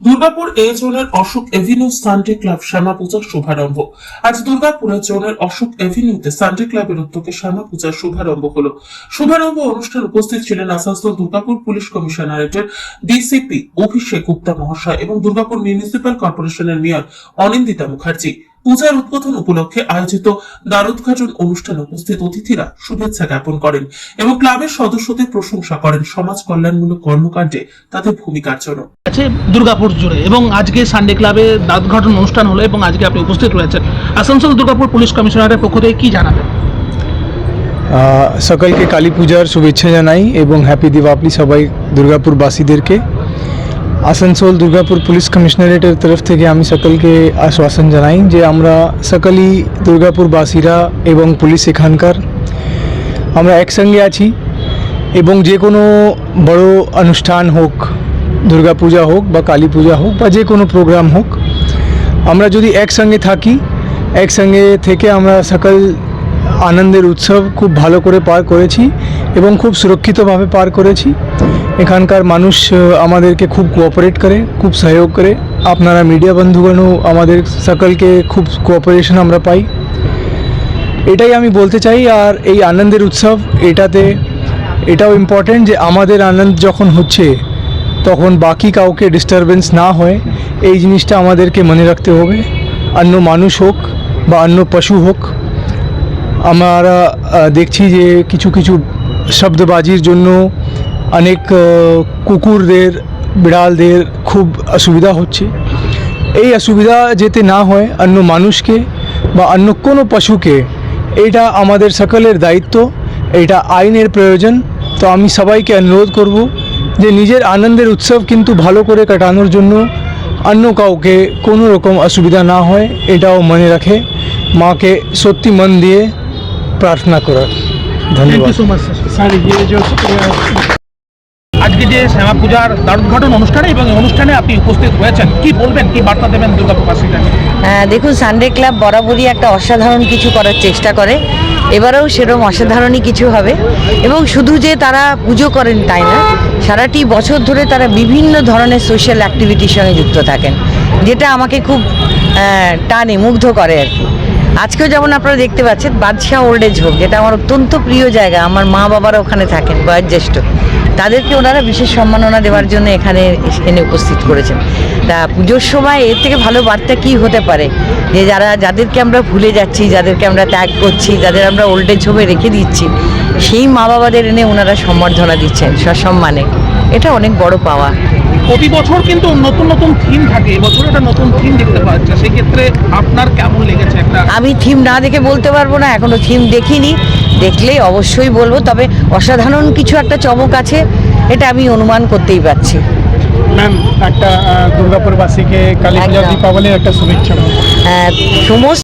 Durgapur A জোনের Ashok avenue Sunday club Shyama পূজার শুভারম্ভ। আজ দুর্গাপুর এ জোনের অশোক এভিনিউতে সানডে ক্লাবের উদ্যোগে শ্যামা পূজার শুভারম্ভ হলো। শুভারম্ভ অনুষ্ঠানে উপস্থিত ছিলেন আসানসোল দুর্গাপুর পুলিশ কমিশনারেটের ডিসিপি অভিষেক গুপ্তা মহাশয় এবং দুর্গাপুর মিউনিসিপ্যাল কর্পোরেশনের মেয়র অনিন্দিতা মুখার্জি। পূজার উদ্বোধন উপলক্ষে আয়োজিত দ্বারোদ্ঘাটন অনুষ্ঠানে উপস্থিত অতিথিরা শুভেচ্ছা জ্ঞাপন করেন এবং ক্লাবের সদস্যদের প্রশংসা করেন। সমাজ কল্যাণমূলক কর্মকাণ্ডে তাদের ভূমিকার জন্য। আছে দুর্গাপুর জুড়ে এবং আজকে সানডে ক্লাবে দাঁতঘটন অনুষ্ঠান হলো এবং আজকে আপনি উপস্থিত রয়েছেন। আসানসোল দুর্গাপুর পুলিশ কমিশনারের পক্ষ থেকে কি জানাবেন? আহ, সকলকে কালী পূজার শুভেচ্ছা জানাই এবং হ্যাপি দিওয়ালি সবাই দুর্গাপুরবাসীদেরকে। আসানসোল দুর্গাপুর পুলিশ কমিশনারেটের তরফ থেকে আমি সকলকে আশ্বাসন জানাই যে আমরা সকলই দুর্গাপুরবাসীরা এবং পুলিশ এখানকার। আমরা একসঙ্গে আছি এবং যে কোনো বড় অনুষ্ঠান হোক, দুর্গাপূজা হোক বা কালী পূজা হোক বা যে কোনো প্রোগ্রাম হোক, আমরা যদি একসঙ্গে থাকি, একসঙ্গে থেকে আমরা সকল আনন্দের উৎসব খুব ভালো করে পার করেছি এবং খুব সুরক্ষিতভাবে পার করেছি। এখানকার মানুষ আমাদেরকে খুব কোঅপারেট করে, খুব সহযোগ করে। আপনারা মিডিয়া বন্ধুগণও আমাদের সকলকে খুব কোঅপারেশন আমরা পাই। এটাই আমি বলতে চাই, আর এই আনন্দের উৎসব, এটাতে, এটাও ইম্পর্টেন্ট যে আমাদের আনন্দ যখন হচ্ছে, তখন বাকি কাউকে ডিস্টারবেন্স না হয়, এই জিনিসটা আমাদেরকে মনে রাখতে হবে। অন্য মানুষ হোক বা অন্য পশু হোক, আমরা দেখছি যে কিছু কিছু শব্দবাজির জন্য অনেক কুকুরদের, বিড়ালদের খুব অসুবিধা হচ্ছে। এই অসুবিধা যাতে না হয় অন্য মানুষকে বা অন্য কোনো পশুকে, এটা আমাদের সকলের দায়িত্ব, এটা আইনের প্রয়োজন। তো আমি সবাইকে অনুরোধ করব যে নিজের আনন্দের উৎসব কিন্তু ভালো করে কাটানোর জন্য অন্য কাউকে কোনো রকম অসুবিধা না হয়, এটাও মনে রাখে। মাকে সত্যি মন দিয়ে প্রার্থনা করার। ধন্যবাদ। যে শ্যামা পূজার দারুদ্ঘাটন অনুষ্ঠানে এবং অনুষ্ঠানে আপনি উপস্থিত হয়েছেন। কি বলবেন, কি বার্তা দেবেন দুর্গাপুরবাসীকে হ্যাঁ দেখুন সানডে ক্লাব বরাবরই একটা অসাধারণ কিছু করার চেষ্টা করে। এবারেও সেরকম অসাধারণই কিছু হবে। এবং শুধু যে তারা পুজো করেন তাই না, সারাটি বছর ধরে তারা বিভিন্ন ধরনের সোশ্যাল অ্যাক্টিভিটির সঙ্গে যুক্ত থাকেন, যেটা আমাকে খুব টানে, মুগ্ধ করে আর কি। আজকেও যেমন আপনারা দেখতে পাচ্ছেন, বাদশাহ ওল্ড এজ হোম যেটা আমার অত্যন্ত প্রিয় জায়গা, আমার মা বাবারা ওখানে থাকেন, বয়োজ্যেষ্ঠ। তাদেরকে ওনারা বিশেষ সম্মাননা দেওয়ার জন্য এখানে এনে উপস্থিত করেছেন। তা পুজোর সময় এর থেকে ভালো বার্তা কি হতে পারে? যে যারা যাদেরকে আমরা ভুলে যাচ্ছি, যাদেরকে আমরা ত্যাগ করছি, যাদের আমরা ওল্ড এজ হোমে রেখে দিচ্ছি, সেই মা বাবাদের এনে ওনারা সম্বর্ধনা দিচ্ছেন সসম্মানে। এটা অনেক বড় পাওয়া। প্রতি বছর কিন্তু নতুন নতুন থিম থাকে। এবছর একটা নতুন থিম দেখতে পাওয়া যাচ্ছে। সেক্ষেত্রে আপনার কেমন লেগেছে একটা আমি থিম না দেখে বলতে পারব না এখনও থিম দেখিনি। দেখলেই অবশ্যই বলব তবে অসাধারণ কিছু একটা চমক আছে এটা আমি অনুমান করতেই পারছি। ম্যাম একটা দুর্গাপুরবাসীকে কালী পূজা, দীপাবলির একটা শুভেচ্ছা আহ, সমস্ত